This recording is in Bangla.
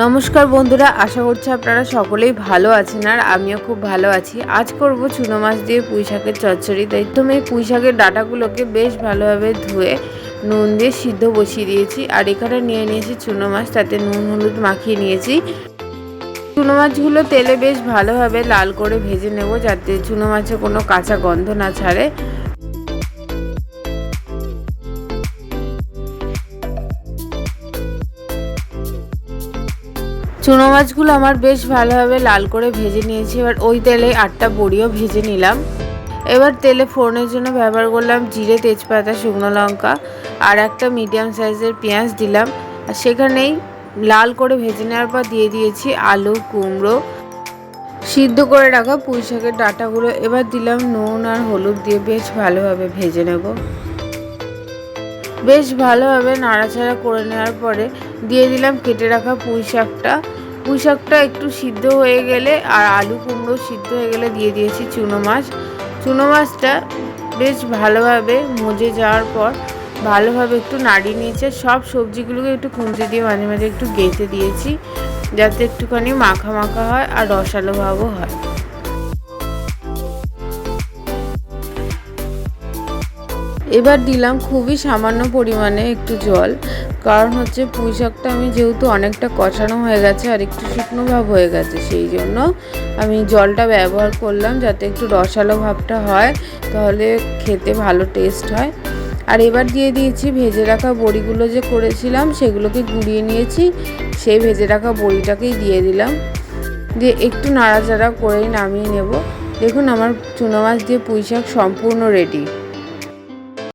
নমস্কার বন্ধুরা, আশা করছি আপনারা সকলেই ভালো আছেন আর আমিও খুব ভালো আছি। আজ করব চুনো মাছ দিয়ে পুঁই শাকের চচ্চড়ি। তাই আমি পুঁই শাকের ডাটাগুলোকে বেশ ভালোভাবে ধুয়ে নুন দিয়ে সিদ্ধ বসিয়ে দিয়েছি। আর এখানে নিয়ে নিয়েছি চুনো মাছ, তাতে নুন হলুদ মাখিয়ে নিয়েছি। চুনো মাছগুলো তেলে বেশ ভালোভাবে লাল করে ভেজে নেব যাতে চুনো মাছে কোনো কাঁচা গন্ধ না ছাড়ে। চুনো মাছগুলো আমার বেশ ভালোভাবে লাল করে ভেজে নিয়েছি। এবার ওই তেলে আটটা বড়িও ভেজে নিলাম। এবার তেলে ফোড়নের জন্য ব্যবহার করলাম জিরে, তেজপাতা, শুকনো লঙ্কা আর একটা মিডিয়াম সাইজের পেঁয়াজ দিলাম। আর সেখানেই লাল করে ভেজে নেওয়ার পর দিয়ে দিয়েছি আলু, কুমড়ো। সিদ্ধ করে রাখা পুঁই শাকের ডাঁটাগুলো। এবার দিলাম নুন আর হলুদ দিয়ে বেশ ভালোভাবে ভেজে নেব। বেশ ভালোভাবে নাড়াচাড়া করে নেওয়ার পরে দিয়ে দিলাম কেটে রাখা পুঁই শাকটা। পুঁই শাকটা একটু সিদ্ধ হয়ে গেলে আর আলু কুমড়ো সিদ্ধ হয়ে গেলে দিয়ে দিয়েছি চুনো মাছ। চুনো মাছটা বেশ ভালোভাবে মজে যাওয়ার পর ভালোভাবে একটু নাড়িয়ে নিয়েছে। সব সবজিগুলোকে একটু খুঁজে দিয়ে মাঝে মাঝে একটু গেঁথে দিয়েছি যাতে একটুখানি মাখা মাখা হয় আর রসালো ভাবও হয়। এবার দিলাম খুবই সামান্য পরিমাণে একটু জল। কারণ হচ্ছে পুঁই শাকটা আমি যেহেতু অনেকটা কষানো হয়ে গেছে আর একটু শুকনো ভাব হয়ে গেছে সেই জন্য আমি জলটা ব্যবহার করলাম যাতে একটু রসালো ভাবটা হয়, তাহলে খেতে ভালো টেস্ট হয়। আর এবার দিয়ে দিয়েছি ভেজে রাখা বড়িগুলো যে করেছিলাম সেগুলোকে গুঁড়িয়ে নিয়েছি, সেই ভেজে রাখা বড়িটাকেই দিয়ে দিলাম। দিয়ে একটু নাড়াচাড়া করেই নামিয়ে নেব। দেখুন আমার চুনো মাছ দিয়ে পুঁই শাক সম্পূর্ণ রেডি